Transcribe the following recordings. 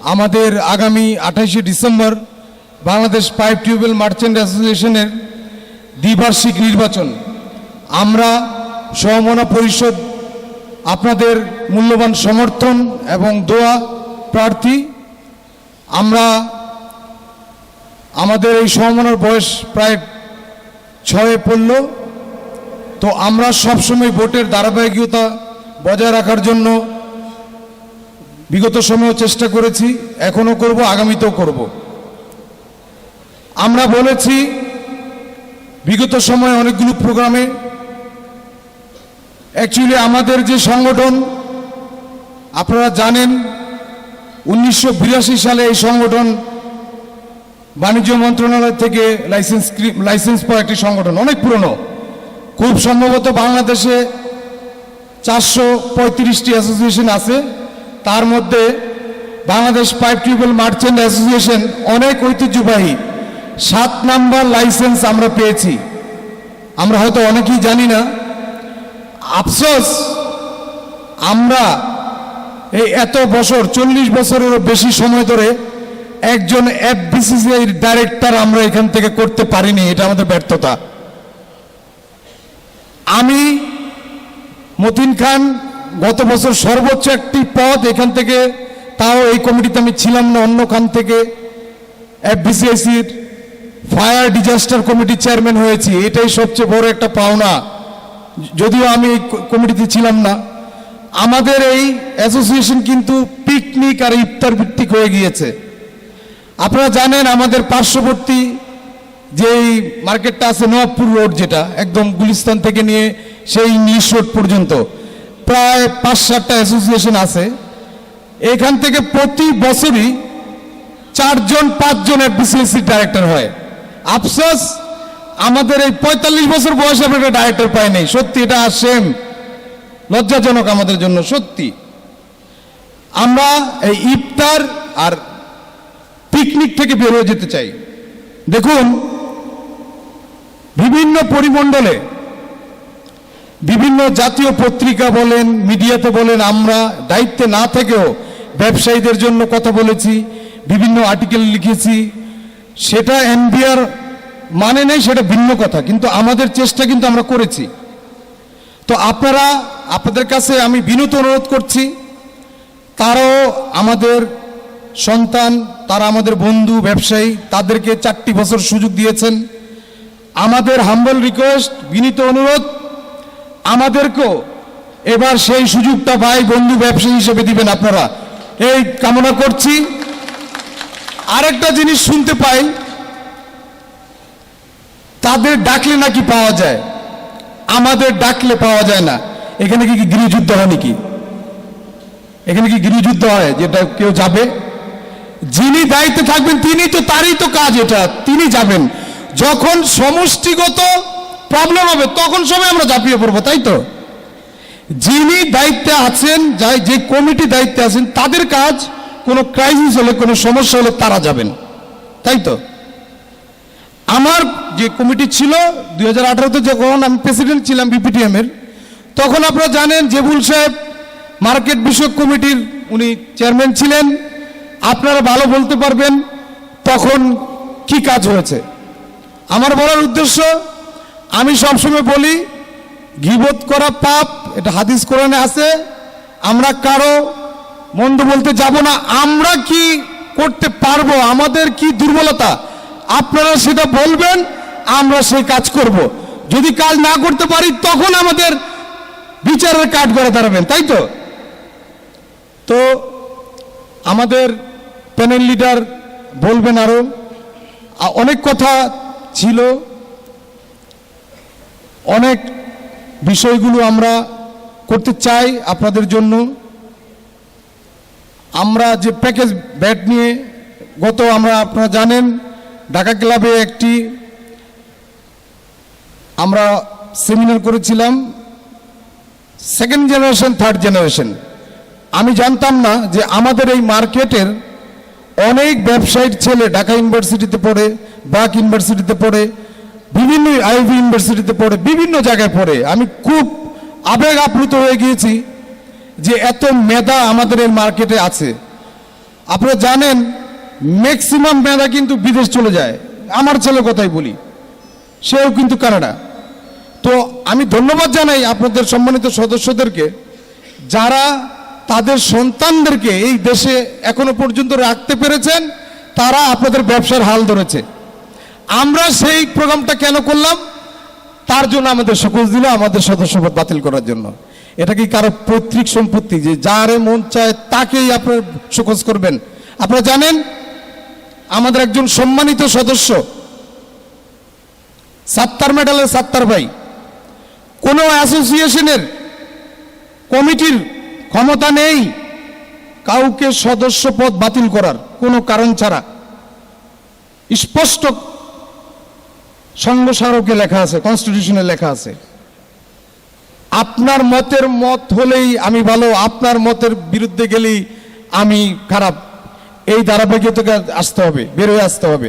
আমাদের আগামী আঠাশে December Bangladesh pipe tubewell merchant অ্যাসোসিয়েশনের দ্বিবার্ষিক নির্বাচন। আমরা সমমনা পরিষদ, আপনাদের মূল্যবান সমর্থন এবং দোয়া প্রার্থী। আমরা আমাদের এই সমমনার বয়স প্রায় ছয়ে পড়ল। তো আমরা সবসময় ভোটের ধারাবাহিকতা বজায় রাখার জন্য বিগত সময়েও চেষ্টা করেছি, এখনও করব, আগামীতেও করব। আমরা বলেছি, বিগত সময়ে অনেকগুলো প্রোগ্রামে অ্যাকচুয়ালি আমাদের যে সংগঠন, আপনারা জানেন, উনিশশো বিরাশি সালে এই সংগঠন বাণিজ্য মন্ত্রণালয় থেকে লাইসেন্স লাইসেন্স পাওয়া একটি সংগঠন, অনেক পুরনো। খুব সম্ভবত বাংলাদেশে চারশো পঁয়ত্রিশটি অ্যাসোসিয়েশন আছে। তার মধ্যে Bangladesh pipe tubewell merchant association অনেক ঐতিহ্যবাহী সাত নাম্বার লাইসেন্স আমরা পেয়েছি। আমরা হয়তো অনেকেই জানি না। আফসোস, আমরা এই এত বছর, চল্লিশ বছরেরও বেশি সময় ধরে একজন এফবিসিসিআই ডাইরেক্টর আমরা এখান থেকে করতে পারিনি, এটা আমাদের ব্যর্থতা। আমি মতিন খান গত বছর সর্বোচ্চ একটি পদ এখান থেকে, তাও এই কমিটিতে আমি ছিলাম না, অন্য খান থেকে। এফবিসিআইসির ফায়ার ডিজাস্টার কমিটির চেয়ারম্যান হয়েছি, এটাই সবচেয়ে বড় একটা পাওনা। যদিও আমি এই কমিটিতে ছিলাম না। আমাদের এই অ্যাসোসিয়েশন কিন্তু পিকনিক আর ইফতার ভিত্তিক হয়ে গিয়েছে। আপনারা জানেন, আমাদের পার্শ্ববর্তী যেই মার্কেটটা আছে নবাবপুর রোড যেটা, একদম গুলিস্তান থেকে নিয়ে সেই ইংলিশ রোড পর্যন্ত। প্রায় পাঁচ সাতটা অ্যাসোসিয়েশন আছে। এখান থেকে প্রতি বছরই চারজন, পাঁচজন এফবিসিএসসি ডাইরেক্টর হয়। আফসোস, আমাদের এই পঁয়তাল্লিশ বছর বয়সে আমরা একটা ডাইরেক্টর পাই নাই। সত্যি এটা সেম লজ্জাজনক আমাদের জন্য, সত্যি। আমরা এই ইফতার আর পিকনিক থেকে বের হয়ে যেতে চাই। দেখুন, বিভিন্ন পরিমণ্ডলে বিভিন্ন জাতীয় পত্রিকা বলেন, মিডিয়াতে বলেন, আমরা দায়িত্বে না থেকেও ব্যবসায়ীদের জন্য কথা বলেছি, বিভিন্ন আর্টিকেল লিখেছি। সেটা এনবিআর মানে নেই, সেটা ভিন্ন কথা, কিন্তু আমাদের চেষ্টা কিন্তু আমরা করেছি। তো আপনারা, আপনাদের কাছে আমি বিনীত অনুরোধ করছি, তারাও আমাদের সন্তান, তারা আমাদের বন্ধু, ব্যবসায়ী, তাদেরকে চারটি বছর সুযোগ দিয়েছেন। আমাদের হাম্বল রিকোয়েস্ট বিনীত অনুরোধ আমাদেরকেও এবার সেই সুযোগটা ভাই বন্ধু ব্যবসায়ী হিসেবে দিবেন আপনারা। এই কামনা করছি। আরেকটা জিনিস শুনতে পাই, তাদের ডাকলে নাকি পাওয়া যায়? আমাদের ডাকলে পাওয়া যায় না। এখানে কি গৃহযুদ্ধ হয় নাকি? এখানে কি গৃহযুদ্ধ হয় যেটা কেউ যাবে? যিনি দায়িত্বে থাকবেন তিনি তো তারই তো কাজ এটা, তিনি যাবেন। যখন সমষ্টিগত প্রবলেম হবে, তখন সবাই আমরা ঝাঁপিয়ে পড়ব, তাই তো? যিনি দায়িত্বে আছেন, যাই যে কমিটি দায়িত্বে আছেন, তাদের কাজ কোনো ক্রাইসিস হলে, কোনো সমস্যা হলে তারা যাবেন, তাই তো? আমার যে কমিটি ছিল, দুই হাজার আঠারোতে যখন আমি প্রেসিডেন্ট ছিলাম বিপিটিএম এর, তখন আপনারা জানেন জেবুল সাহেব মার্কেট বিষয়ক কমিটির উনি চেয়ারম্যান ছিলেন। আপনারা ভালো বলতে পারবেন তখন কি কাজ হয়েছে। আমার বলার উদ্দেশ্য আমি সবসময় বলি, গিবত করা পাপ, এটা হাদিস কোরআনে আছে, আমরা কারও মন্দ বলতে যাব না, আমরা কি করতে পারব, আমাদের কি দুর্বলতা? আপনারা সেটা বলবেন, আমরা সেই কাজ করব। যদি কাজ না করতে পারি, তখন আমাদের বিচারের কাঠ করে দাঁড়াবেন, তাই তো? তো আমাদের প্যানেল লিডার বলবেন আরও, আ- অনেক কথা ছিল। অনেক বিষয়গুলো আমরা করতে চাই আপনাদের জন্য। আমরা যে প্যাকেজ ব্যাট নিয়ে গত আমরা আপনারা জানেন, ঢাকা ক্লাবে একটি আমরা সেমিনার করেছিলাম সেকেন্ড জেনারেশন থার্ড জেনারেশন আমি জানতাম না যে আমাদের এই মার্কেটের অনেক ব্যবসায়ীর ছেলে ঢাকা ইউনিভার্সিটিতে পড়ে, বাক ইউনিভার্সিটিতে পড়ে বিভিন্ন আইভি ইউনিভার্সিটিতে পড়ে, বিভিন্ন জায়গায় পড়ে। আমি খুব আবেগ আপ্লুত হয়ে গিয়েছি যে এত মেধা আমাদের এই মার্কেটে আছে। আপনারা জানেন ম্যাক্সিমাম মেধা কিন্তু বিদেশ চলে যায়। আমার ছেলে কথাই বলি। সেও কিন্তু কানাডা। তো আমি ধন্যবাদ জানাই আপনাদের সম্মানিত সদস্যদেরকে, যারা তাদের সন্তানদেরকে এই দেশে এখনও পর্যন্ত রাখতে পেরেছেন, তারা আপনাদের ব্যবসার হাল ধরেছে। আমরা সেই প্রোগ্রামটা কেন করলাম? তার জন্য আমাদের সকল দিল আমাদের সদস্যপদ বাতিল করার জন্য। এটা কি কারও পৈতৃক সম্পত্তি যে যারে মন চায় তাকেই আপনার শোকজ করবেন? আপনারা জানেন, আমাদের একজন সম্মানিত সদস্য, সাত্তার মেডালের সাত্তার ভাই, কোনো অ্যাসোসিয়েশনের কমিটির ক্ষমতা নেই কাউকে সদস্য পদ বাতিল করার কোনো কারণ ছাড়া। স্পষ্ট সংঘ স্মারকে লেখা আছে কনস্টিটিউশনে লেখা আছে। আপনার মতের মত হলেই আমি ভালো, আপনার মতের বিরুদ্ধে গেলেই আমি খারাপ। এই ধারাবাহিকতাকে আসতে হবে বের হয়ে আসতে হবে।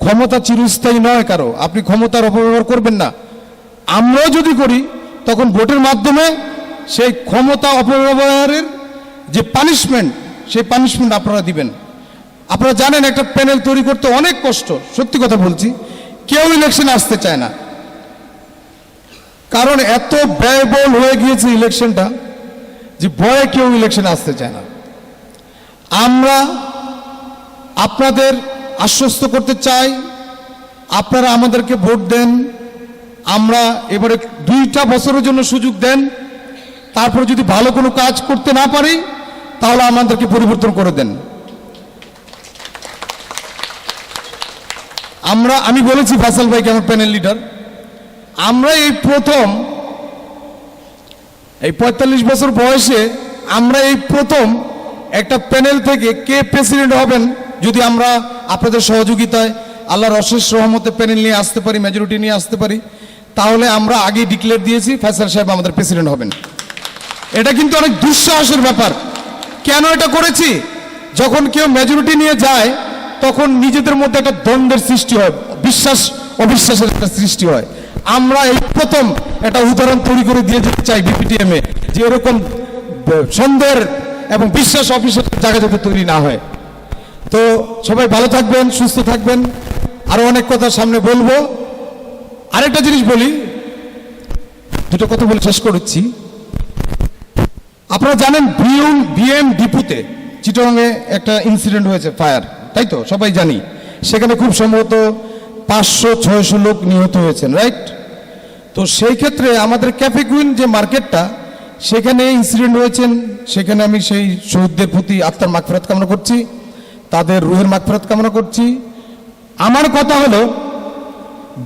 ক্ষমতা চিরস্থায়ী নয় কারও, আপনি ক্ষমতার অপব্যবহার করবেন না। আমরাও যদি করি, তখন ভোটের মাধ্যমে সেই ক্ষমতা অপব্যবহারের যে পানিশমেন্ট সেই পানিশমেন্ট আপনারা দিবেন। আপনারা জানেন একটা প্যানেল তৈরি করতে অনেক কষ্ট, সত্যি কথা বলছি। কেউ ইলেকশন আসতে চায় না। কারণ এত ব্যয়বহুল হয়ে গিয়েছে ইলেকশনটা যে ভয়ে কেউ ইলেকশনে আসতে চায় না। আমরা আপনাদের আশ্বস্ত করতে চাই, আপনারা আমাদেরকে ভোট দেন, আমরা এবারে দুইটা বছরের জন্য সুযোগ দেন, তারপরে যদি ভালো কোনো কাজ করতে না পারি, তাহলে আমাদেরকে পরিবর্তন করে দেন। আমরা, আমি বলেছি ফাসাল ভাইকে আমার প্যানেল লিডার আমরা এই প্রথম, এই পঁয়তাল্লিশ বছর বয়সে আমরা এই প্রথম একটা প্যানেল থেকে কে প্রেসিডেন্ট হবেন, যদি আমরা আপনাদের সহযোগিতায় আল্লাহর অশেষ রহমতে প্যানেল নিয়ে আসতে পারি মেজরিটি নিয়ে আসতে পারি, তাহলে আমরা আগেই ডিক্লেয়ার দিয়েছি ফ্যাসাল সাহেব আমাদের প্রেসিডেন্ট হবেন। এটা কিন্তু অনেক দুঃসাহসের ব্যাপার। কেন এটা করেছি? যখন কেউ মেজরিটি নিয়ে যায় তখন নিজেদের মধ্যে একটা দ্বন্দ্বের সৃষ্টি হয়, বিশ্বাস, অবিশ্বাসের একটা সৃষ্টি হয়। আমরা এই প্রথম একটা উদাহরণ তৈরি করে দিয়ে যেতে চাই বিপিটিএম এ, যে এরকম সন্দেহের এবং বিশ্বাস অবিশ্বাসের জায়গা যাতে তৈরি না হয়। তো সবাই ভালো থাকবেন, সুস্থ থাকবেন। আরও অনেক কথা সামনে বলব। আরেকটা জিনিস বলি, দুটো কথা বলে শেষ করছি। আপনারা জানেন বিএম ডিপুতে চিটংয়ে একটা ইনসিডেন্ট হয়েছে ফায়ার তাই তো? সবাই জানি। সেখানে খুব সম্ভবত পাঁচশো, ছয়শো লোক নিহত হয়েছেন, রাইট? তো সেই ক্ষেত্রে আমাদের ক্যাফে কুইন যে মার্কেটটা, সেখানে ইনসিডেন্ট হয়েছেন সেখানে আমি সেই শহীদদের প্রতি আত্মার মাগফিরাত কামনা করছি, তাদের রুহের মাগফিরাত কামনা করছি। আমার কথা হলো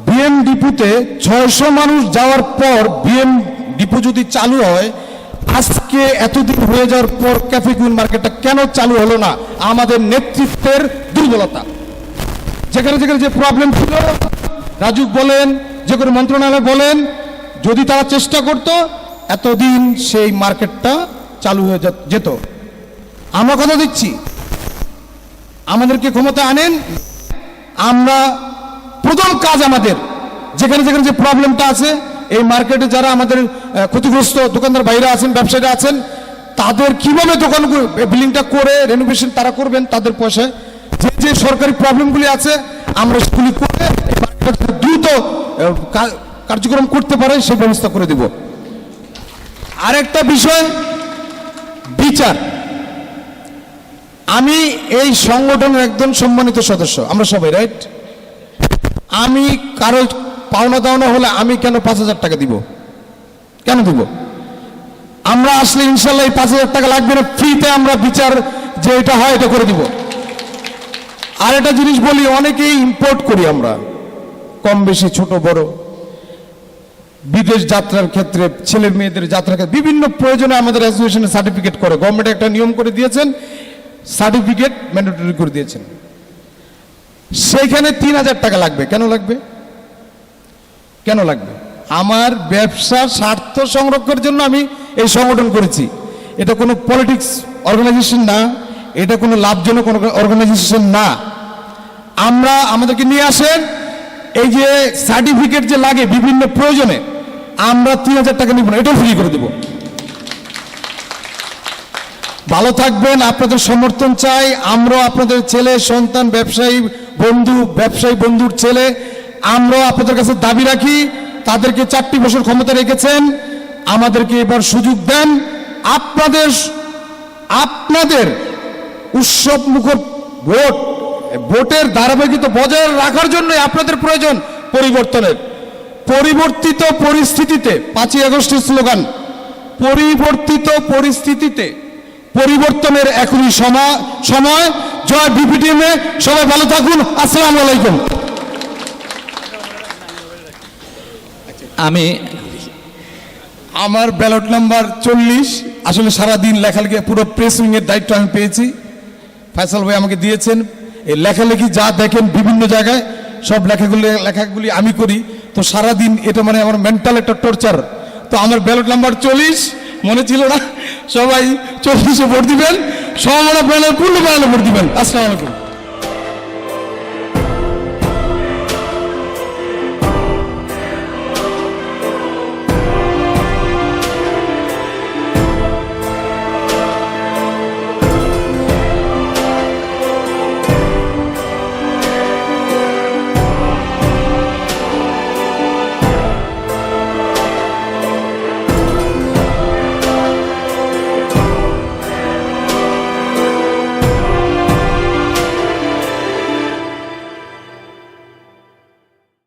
বিএম ডিপুতে ছয়শো মানুষ যাওয়ার পর বিএম ডিপো যদি চালু হয় আজকে এতদিন হয়ে যাওয়ার পর ক্যাফে কুইন মার্কেটটা কেন চালু হলো না? আমাদের নেতৃত্বের দুর্বলতা। যেখানে যেখানে যে প্রবলেম ছিল, রাজুক বলেন, যে কোনো মন্ত্রণালয় বলেন, যদি তারা চেষ্টা করত, এতদিন সেই মার্কেটটা চালু হয়ে যেত আমরা কথা দিচ্ছি। আমাদেরকে ক্ষমতা আনেন। আমরা প্রথম কাজ আমাদের। যেখানে যেখানে যে প্রবলেমটা আছে এই মার্কেটে যারা আমাদের ক্ষতিগ্রস্ত দোকানদার বাইরে আছেন, ব্যবসায়ীরা আছেন, তাদের কীভাবে দোকান বিল্ডিংটা করে রেনোভেশন তারা করবেন, তাদের পয়সায় যে যে সরকারি প্রবলেমগুলি আছে, আমরা সেগুলি করে দ্রুত কার্যক্রম করতে পারে, সেই ব্যবস্থা করে দেব। আরেকটা বিষয়, বিচার। আমি এই সংগঠনের একজন সম্মানিত সদস্য, আমরা সবাই রাইট আমি কারও পাওনা দাওনা হলে আমি কেন পাঁচ হাজার টাকা দিব? কেন দিব? আমরা আসলে ইনশাল্লাহ এই পাঁচ হাজার টাকা লাগবে না ফ্রিতে আমরা বিচার যে এটা হয় এটা করে দিব। আর একটা জিনিস বলি, অনেকেই ইম্পোর্ট করি আমরা, কম বেশি, ছোট, বড়। বিদেশ যাত্রার ক্ষেত্রে ছেলে মেয়েদের যাত্রার ক্ষেত্রে বিভিন্ন প্রয়োজনে আমাদের অ্যাসোসিয়েশনে সার্টিফিকেট করে। গভর্নমেন্ট একটা নিয়ম করে দিয়েছেন সার্টিফিকেট ম্যান্ডেটরি করে দিয়েছেন। সেইখানে তিন হাজার টাকা লাগবে। কেন লাগবে? কেন লাগবে? আমার ব্যবসার স্বার্থ সংরক্ষণের জন্য আমি এই সংগঠন করেছি। এটা কোনো পলিটিক্স অর্গানাইজেশন না, এটা কোনো লাভজনক অর্গানাইজেশন না। আমরা আমাদেরকে নিয়ে আসেন, এই যে সার্টিফিকেট যে লাগে বিভিন্ন প্রয়োজনে, আমরা তিন হাজার টাকা নিব না, এটাও ফ্রি করে দেব। ভালো থাকবেন, আপনাদের সমর্থন চাই। আমরাও আপনাদের ছেলে, সন্তান, ব্যবসায়ী, বন্ধু, ব্যবসায়ী, বন্ধুর ছেলে আমরাও আপনাদের কাছে দাবি রাখি, তাদেরকে চারটি বছর ক্ষমতা রেখেছেন, আমাদেরকে এবার সুযোগ দেন। আপনাদের আপনাদের উৎসব মুখর ভোট, ভোটের ধারাবাহিকতা বজায় রাখার জন্য আপনাদের প্রয়োজন পরিবর্তনের। পরিবর্তিত পরিস্থিতিতে, পাঁচই আগস্টের স্লোগান, পরিবর্তিত পরিস্থিতিতে পরিবর্তনের এখনই সময় সময়। জয় বিপিটিএমে সবাই ভালো থাকুন, আসসালামু আলাইকুম। আমি আমার ব্যালট নাম্বার চল্লিশ। আসলে সারাদিন লেখালেখি, পুরো প্রেস উইংয়ের দায়িত্ব আমি পেয়েছি। ফয়সাল ভাই আমাকে দিয়েছেন। এই লেখালেখি যা দেখেন বিভিন্ন জায়গায়, সব লেখাগুলি লেখাগুলি আমি করি। তো সারাদিন এটা মানে আমার মেন্টাল একটা টর্চার তো আমার ব্যালট নাম্বার চল্লিশ, মনে ছিল না, সবাই চল্লিশে ভোট দিবেন সমানা প্যানেল পূর্ণ প্যানেলে ভোট দিবেন। আসসালামু আলাইকুম।